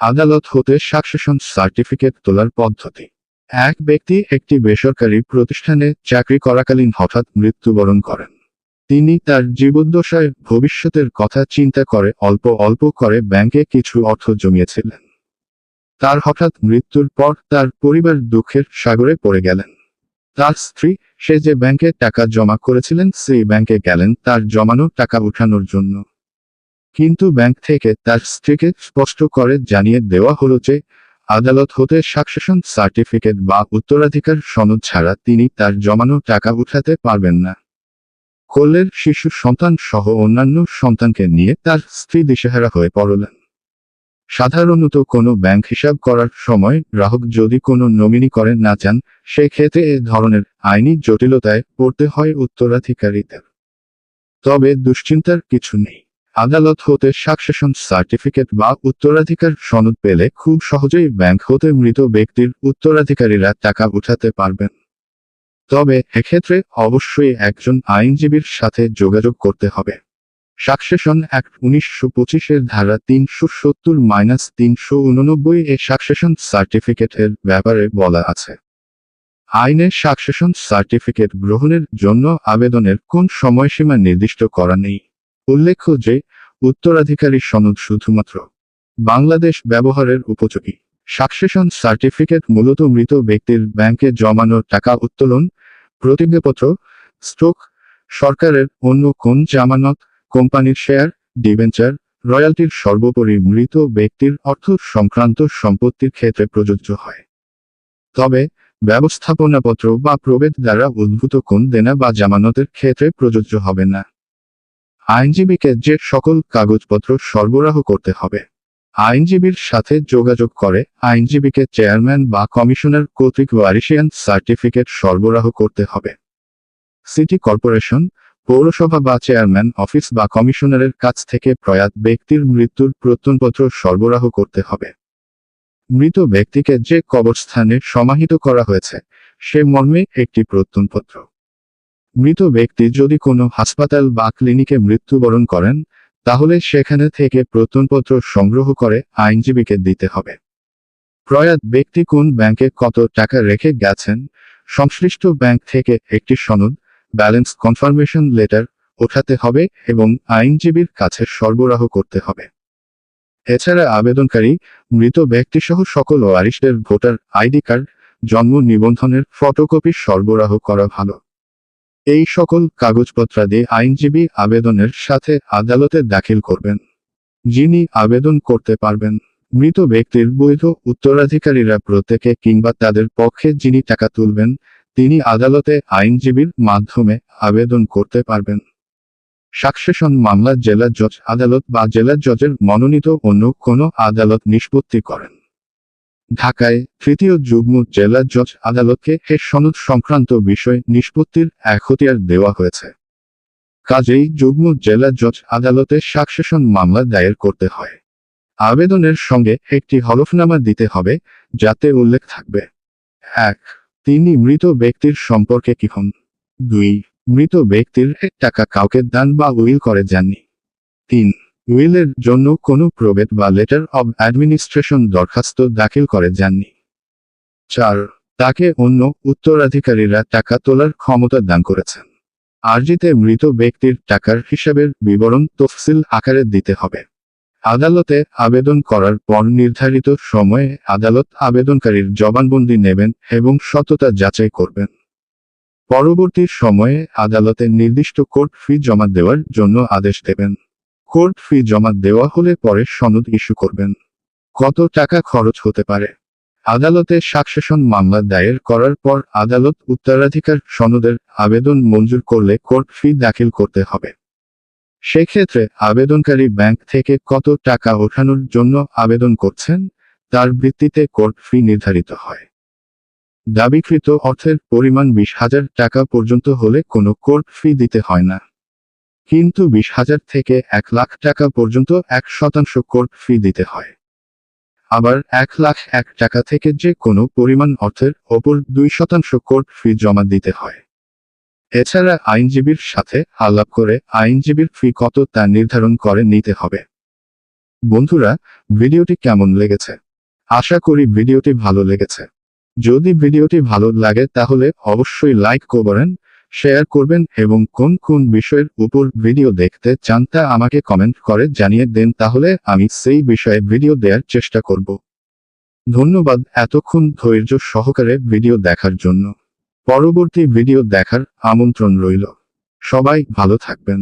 আদালত হতে succession certificate তোলার পদ্ধতি। এক ব্যক্তি একটি বেসরকারি প্রতিষ্ঠানে চাকরি করাকালীন হঠাৎ মৃত্যুবরণ করেন। তিনি তার জীবদ্দশায় ভবিষ্যতের কথা চিন্তা করে অল্প অল্প করে ব্যাংকে কিছু অর্থ জমিয়েছিলেন। তার হঠাৎ মৃত্যুর পর তার পরিবার দুঃখের সাগরে পড়ে গেলেন। তার স্ত্রী, সে যে ব্যাংকে টাকা জমা করেছিলেন, সেই ব্যাংকে গেলেন তার জমানো টাকা উঠানোর জন্য। কিন্তু ব্যাংক থেকে তার স্ত্রীকে স্পষ্ট করে জানিয়ে দেওয়া হলো যে, আদালত হতে সাকসেশন সার্টিফিকেট বা উত্তরাধিকার সনদ ছাড়া তিনি তার জমানো টাকা উঠাতে পারবেন না। কোলের শিশু সন্তান সহ অন্যান্য সন্তানকে নিয়ে তার স্ত্রী দিশেহারা হয়ে পড়লেন। সাধারণত কোনো ব্যাংক হিসাব করার সময় গ্রাহক যদি কোনো নমিনি করে না চান, সেক্ষেত্রে এ ধরনের আইনি জটিলতায় পড়তে হয় উত্তরাধিকারীদের। তবে দুশ্চিন্তার কিছু নেই। আদালত হতে সাকসেশন সার্টিফিকেট বা উত্তরাধিকার সনদ পেলে খুব সহজেই ব্যাংক হতে মৃত ব্যক্তির উত্তরাধিকারীরা টাকা উঠাতে পারবেন। তবে এক্ষেত্রে অবশ্যই একজন আইনজীবীর সাথে যোগাযোগ করতে হবে। সাকসেশন অ্যাক্ট উনিশশো পঁচিশের ধারা তিনশো সত্তর মাইনাস তিনশো উননব্বই এ সাকসেশন সার্টিফিকেটের ব্যাপারে বলা আছে। আইনে সাকসেশন সার্টিফিকেট গ্রহণের জন্য আবেদনের কোন সময়সীমা নির্দিষ্ট করা নেই। উল্লেখ্য যে উত্তরাধিকারী সনদ শুধুমাত্র বাংলাদেশ ব্যবহারের উপযোগী। সাকসেশন সার্টিফিকেট মূলত মৃত ব্যক্তির ব্যাংকে জমানো টাকা উত্তোলন, প্রতিজ্ঞাপত্র, স্ট্রোক, সরকারের অন্য কোন জামানত, কোম্পানির শেয়ার, ডিবেঞ্চার, রয়্যালটির সর্বোপরি মৃত ব্যক্তির অর্থ সংক্রান্ত সম্পত্তির ক্ষেত্রে প্রযোজ্য হয়। তবে, ব্যবস্থাপনাপত্র বা প্রবেদ দ্বারা উদ্ভূত কোন দেনা বা জামানতের ক্ষেত্রে প্রযোজ্য হবে না। আইনজীবীকে যে সকল কাগজপত্র সরবরাহ করতে হবে। আইনজীবীর সাথে যোগাযোগ করে আইনজীবীকে চেয়ারম্যান বা কমিশনার কর্তৃক ওয়ারিশিয়ান সার্টিফিকেট সরবরাহ করতে হবে। সিটি কর্পোরেশন, পৌরসভা বা চেয়ারম্যান, অফিস বা কমিশনারের কাছ থেকে প্রয়াত ব্যক্তির মৃত্যুর প্রত্যনপত্র সরবরাহ করতে হবে। মৃত ব্যক্তিকে যে কবরস্থানে সমাহিত করা হয়েছে, সে মর্মে একটি প্রত্যনপত্র মৃত ব্যক্তি যদি কোনো হাসপাতাল বা ক্লিনিকে মৃত্যুবরণ করেন, তাহলে সেখানে থেকে প্রত্যনপত্র সংগ্রহ করে আইনজীবীকে দিতে হবে। প্রয়াত ব্যক্তি কোন ব্যাংকে কত টাকা রেখে গেছেন, সংশ্লিষ্ট ব্যাংক থেকে একটি সনদ, ব্যালেন্স কনফার্মেশন লেটার ওঠাতে হবে এবং আইনজীবীর কাছে সরবরাহ করতে হবে। এছাড়া আবেদনকারী, মৃত ব্যক্তিসহ সকল ওয়ারিশদের ভোটার আইডি কার্ড, জন্ম নিবন্ধনের ফটোকপি সরবরাহ করা ভালো। এই সকল কাগজপত্রাদি আইনজীবী আবেদনের সাথে আদালতে দাখিল করবেন। যিনি আবেদন করতে পারবেন, মৃত ব্যক্তির বৈধ উত্তরাধিকারীরা প্রত্যেকে কিংবা তাদের পক্ষে যিনি টাকা তুলবেন, তিনি আদালতে আইনজীবীর মাধ্যমে আবেদন করতে পারবেন। সাকসেশন মামলা জেলা জজ আদালত বা জেলা জজের মনোনীত অন্য কোনো আদালত নিষ্পত্তি করেন। ঢাকায় তৃতীয় যুগ্ম জেলা জজ আদালতকে এ সনদ সংক্রান্ত বিষয় নিষ্পত্তির এখতিয়ার দেওয়া হয়েছে। কাজেই যুগ্ম জেলা জজ আদালতে সাকসেশন মামলা দায়ের করতে হয়। আবেদনের সঙ্গে একটি হলফনামা দিতে হবে, যাতে উল্লেখ থাকবে। এক, তিনি মৃত ব্যক্তির সম্পর্কে কি হন? দুই, মৃত ব্যক্তির টাকা কাউকে দান বা উইল করে যাননি। তিন উইলের জন্য কোনো প্রবেট বা লেটার অব অ্যাডমিনিস্ট্রেশন দরখাস্ত দাখিল করে যাননি। চার, তাকে অন্য উত্তরাধিকারীরা টাকা তোলার ক্ষমতা দান করেছেন। আরজিতে মৃত ব্যক্তির টাকার হিসাবের বিবরণ তফসিল আকারে দিতে হবে। আদালতে আবেদন করার পর নির্ধারিত সময়ে আদালত আবেদনকারীর জবানবন্দি নেবেন এবং সততা যাচাই করবেন। পরবর্তী সময়ে আদালতে নির্দিষ্ট কোর্ট ফি জমা দেওয়ার জন্য আদেশ দেবেন। কোর্ট ফি জমা দেওয়া হলে পরে সনদ ইস্যু করবেন? কত টাকা খরচ হতে পারে? আদালতে সাকসেশন মামলা দায়ের করার পর আদালত উত্তরাধিকার সনদের আবেদন মঞ্জুর করলে কোর্ট ফি দাখিল করতে হবে। সেক্ষেত্রে আবেদনকারী ব্যাংক থেকে কত টাকা ওঠানোর জন্য আবেদন করছেন, তার ভিত্তিতে কোর্ট ফি নির্ধারিত হয়। দাবিকৃত অর্থের পরিমাণ বিশ হাজার টাকা পর্যন্ত হলে কোনো কোর্ট ফি দিতে হয় না। কিন্তু বিশ হাজার থেকে এক লাখ টাকা পর্যন্ত এক শতাংশ কোর্ট ফি দিতে হয়। আবার এক লাখ এক টাকা থেকে যে কোনো পরিমাণ অর্থের ওপর দুই শতাংশ কোর্ট ফি জমা দিতে হয়। এছাড়া আইনজীবীর সাথে আলাপ করে আইনজীবীর ফি কত তা নির্ধারণ করে নিতে হবে। বন্ধুরা, ভিডিওটি কেমন লেগেছে? আশা করি ভিডিওটি ভালো লেগেছে। যদি ভিডিওটি ভালো লাগে তাহলে অবশ্যই লাইক করবেন শেয়ার করবেন এবং কোন কোন বিষয়ের উপর ভিডিও দেখতে চান তা আমাকে কমেন্ট করে জানিয়ে দেন তাহলে আমি সেই বিষয়ে ভিডিও দেওয়ার চেষ্টা করব। ধন্যবাদ এতক্ষণ ধৈর্য সহকারে ভিডিও দেখার জন্য। পরবর্তী ভিডিও দেখার আমন্ত্রণ রইল। সবাই ভালো থাকবেন।